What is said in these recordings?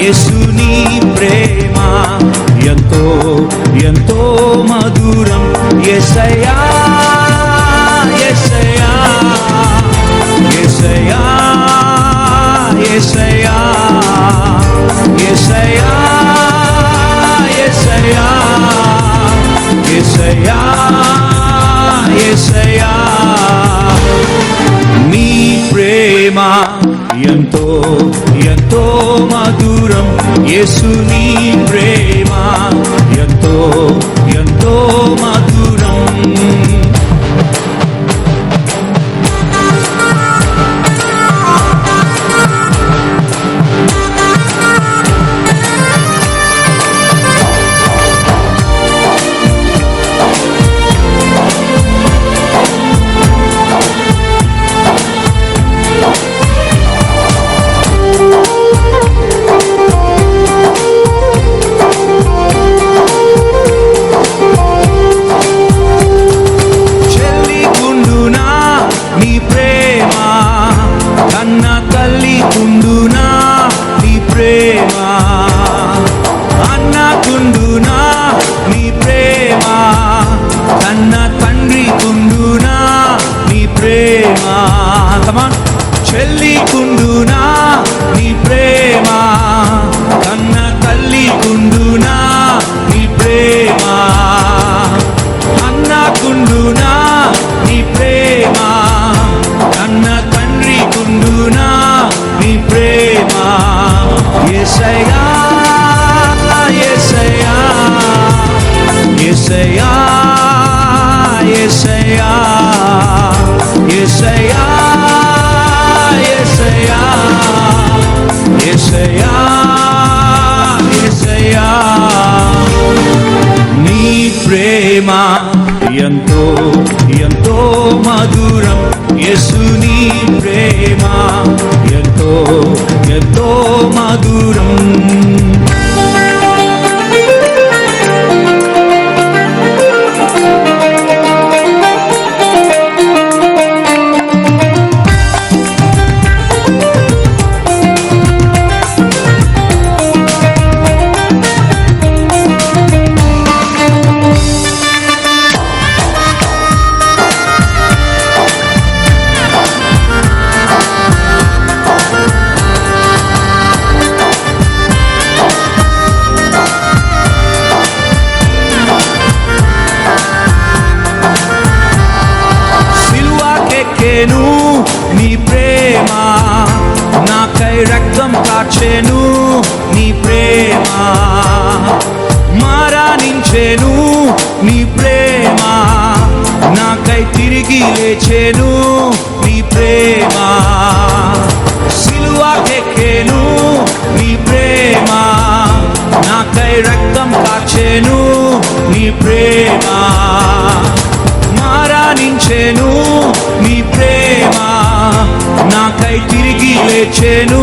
యేసుని ప్రేమ. ఎంతో ఎంతో మధురం. ఎసయా ఎసయా ఎసయా ఎసయా ఎసయా ఎసయా ఎసయా ఎసయా నీ ప్రేమ ఎంతో యేసు నీ ప్రేమ కుండునా? నీ ప్రేమ? కన్న తల్లి కుండునా? నీ ప్రేమ? అన్న కుండునా? నీ ప్రేమ? అన్న తండ్రి కుండునా? నీ ప్రేమ? ఏసయ్యా ఏసయ్యా ఏసయ్యా ఏసయ్యా ఏసయ్యా. மாதுரம் మారానించెను నీ ప్రేమ నాకై తిరిగి లేచేను నీ ప్రేమ సిలువాకెక్కేను నీ ప్రేమ నాకై రక్తం కాచేను నీ ప్రేమ మారానించెను నీ ప్రేమ నాకై తిరిగి లేచేను.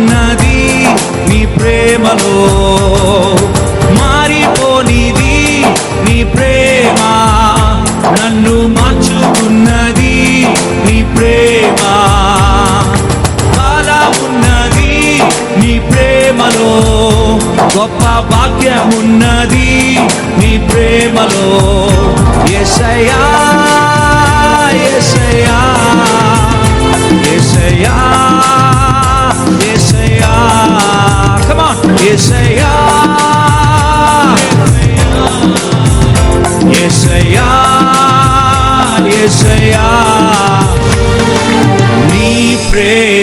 ఉన్నది నీ ప్రేమలో. మారిపోనిది నీ ప్రేమ. నన్ను మార్చుకున్నది నీ ప్రేమ. ఉన్నది నీ ప్రేమలో. గొప్ప భాగ్యం ఉన్నది నీ ప్రేమలో. ఎసయా ఎసయా ఎసయా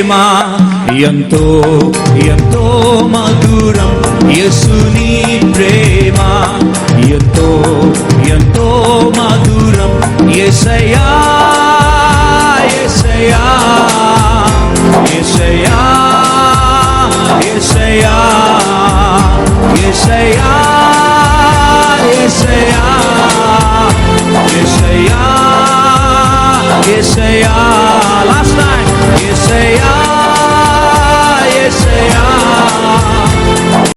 ప్రేమ ఎంతో ఎంతో మధురం యసుని ప్రేమ. ఎంతో ఎంతో మధురం ఎసయా